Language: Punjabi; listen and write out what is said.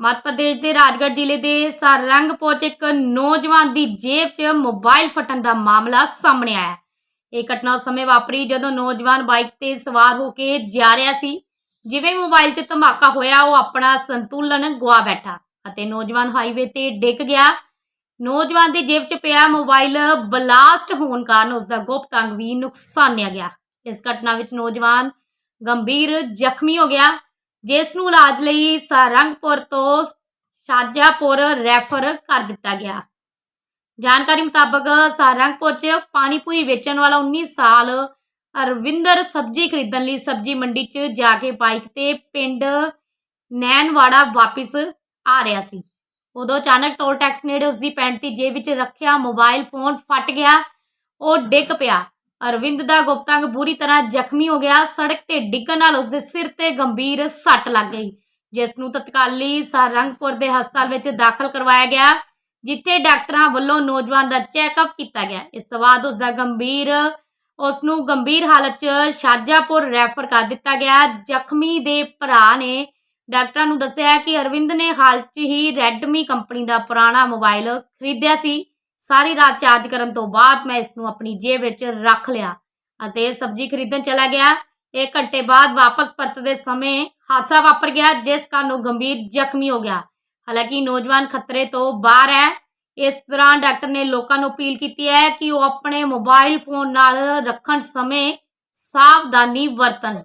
ਮੱਧ ਪ੍ਰਦੇਸ਼ ਦੇ ਰਾਜਗੜ੍ਹ ਜ਼ਿਲ੍ਹੇ ਦੇ ਸਾਰੰਗਪੁਰ 'ਚ ਇੱਕ ਨੌਜਵਾਨ ਦੀ ਜੇਬ 'ਚ ਮੋਬਾਈਲ ਫਟਣ ਦਾ ਮਾਮਲਾ ਸਾਹਮਣੇ ਆਇਆ ਇਹ ਘਟਨਾ ਉਸ ਸਮੇਂ ਵਾਪਰੀ ਜਦੋਂ ਨੌਜਵਾਨ ਬਾਈਕ ਤੇ ਸਵਾਰ ਹੋ ਕੇ ਜਾ ਰਿਹਾ ਸੀ। ਜਿਵੇਂ ਮੋਬਾਈਲ 'ਚ ਧਮਾਕਾ ਹੋਇਆ, ਉਹ ਆਪਣਾ ਸੰਤੁਲਨ ਗਵਾ ਬੈਠਾ ਅਤੇ ਨੌਜਵਾਨ ਹਾਈਵੇ ਤੇ ਡਿੱਗ ਗਿਆ। ਨੌਜਵਾਨ ਦੀ ਜੇਬ 'ਚ ਪਿਆ ਮੋਬਾਈਲ ਬਲਾਸਟ ਹੋਣ ਕਾਰਨ ਉਸ ਦਾ ਗੁਪਤ ਅੰਗ ਵੀ ਨੁਕਸਾਨਿਆ ਗਿਆ। ਇਸ ਘਟਨਾ ਵਿੱਚ ਨੌਜਵਾਨ ਗੰਭੀਰ ਜ਼ਖਮੀ ਹੋ ਗਿਆ। ਜਿਸ ਨੂੰ ਇਲਾਜ ਲਈ ਸਾਰੰਗਪੁਰ ਤੋਂ ਸ਼ਾਜਾਪੁਰ ਰੈਫਰ ਕਰ ਦਿੱਤਾ ਗਿਆ। ਜਾਣਕਾਰੀ ਮੁਤਾਬਕ ਸਾਰੰਗਪੁਰ 'ਚ ਪਾਣੀਪੂਰੀ ਵੇਚਣ ਵਾਲਾ 19 ਸਾਲ ਅਰਵਿੰਦਰ ਸਬਜ਼ੀ ਖਰੀਦਣ ਲਈ ਸਬਜ਼ੀ ਮੰਡੀ 'ਚ ਜਾ ਕੇ ਬਾਈਕ ਤੇ ਪਿੰਡ ਨੈਣਵਾੜਾ ਵਾਪਿਸ ਆ ਰਿਹਾ ਸੀ। ਉਦੋਂ ਅਚਾਨਕ ਟੋਲ ਟੈਕਸ ਨੇੜੇ ਉਸ ਦੀ ਪੈਂਟ ਦੀ ਜੇਬ ਵਿੱਚ ਰੱਖਿਆ ਮੋਬਾਈਲ ਫੋਨ ਫਟ ਗਿਆ। ਉਹ ਡਿੱਗ ਪਿਆ। ਅਰਵਿੰਦ ਦਾ ਗੁਪਤਾਂਗ ਬੁਰੀ ਤਰ੍ਹਾਂ ਜ਼ਖਮੀ ਹੋ ਗਿਆ। ਸੜਕ ਤੇ ਡਿੱਗਣ ਨਾਲ ਉਸ ਦੇ ਸਿਰ ਤੇ ਗੰਭੀਰ ਸੱਟ ਲੱਗ ਗਈ। ਜਿਸ ਨੂੰ ਤਤਕਾਲੀ ਸਾਰੰਗਪੁਰ ਦੇ ਹਸਪਤਾਲ ਵਿੱਚ ਦਾਖਲ ਕਰਵਾਇਆ ਗਿਆ, ਜਿੱਥੇ ਡਾਕਟਰਾਂ ਵੱਲੋਂ ਨੌਜਵਾਨ ਦਾ ਚੈੱਕਅਪ ਕੀਤਾ ਗਿਆ। ਇਸ ਤੋਂ ਬਾਅਦ ਉਸ ਦਾ ਗੰਭੀਰ ਉਸ ਨੂੰ ਗੰਭੀਰ ਹਾਲਤ 'ਚ ਸ਼ਾਜਾਪੁਰ ਰੈਫਰ ਕਰ ਦਿੱਤਾ ਗਿਆ। ਜ਼ਖਮੀ ਦੇ ਭਰਾ ਨੇ ਡਾਕਟਰਾਂ ਨੂੰ ਦੱਸਿਆ ਕਿ ਅਰਵਿੰਦ ਨੇ ਹਾਲ 'ਚ ਹੀ ਰੈਡਮੀ ਕੰਪਨੀ ਦਾ ਪੁਰਾਣਾ ਮੋਬਾਈਲ ਖਰੀਦਿਆ ਸੀ। ਸਾਰੀ ਰਾਤ ਚਾਰਜ ਕਰਨ ਤੋਂ ਬਾਅਦ ਮੈਂ ਇਸ ਨੂੰ ਆਪਣੀ ਜੇਬ ਵਿੱਚ ਰੱਖ ਲਿਆ ਅਤੇ ਸਬਜ਼ੀ ਖਰੀਦਣ ਚਲਾ ਗਿਆ। ਇਹ ਘੰਟੇ ਬਾਅਦ ਵਾਪਸ ਪਰਤਦੇ ਸਮੇਂ ਹਾਦਸਾ ਵਾਪਰ ਗਿਆ, ਜਿਸ ਕਾਰਨ ਉਹ ਗੰਭੀਰ ਜ਼ਖਮੀ ਹੋ ਗਿਆ। ਹਾਲਾਂਕਿ ਨੌਜਵਾਨ ਖਤਰੇ ਤੋਂ ਬਾਹਰ ਹੈ। ਇਸ ਦੌਰਾਨ ਡਾਕਟਰ ਨੇ ਲੋਕਾਂ ਨੂੰ ਅਪੀਲ ਕੀਤੀ ਹੈ ਕਿ ਉਹ ਆਪਣੇ ਮੋਬਾਈਲ ਫੋਨ ਨਾਲ ਰੱਖਣ ਸਮੇਂ ਸਾਵਧਾਨੀ ਵਰਤਣ।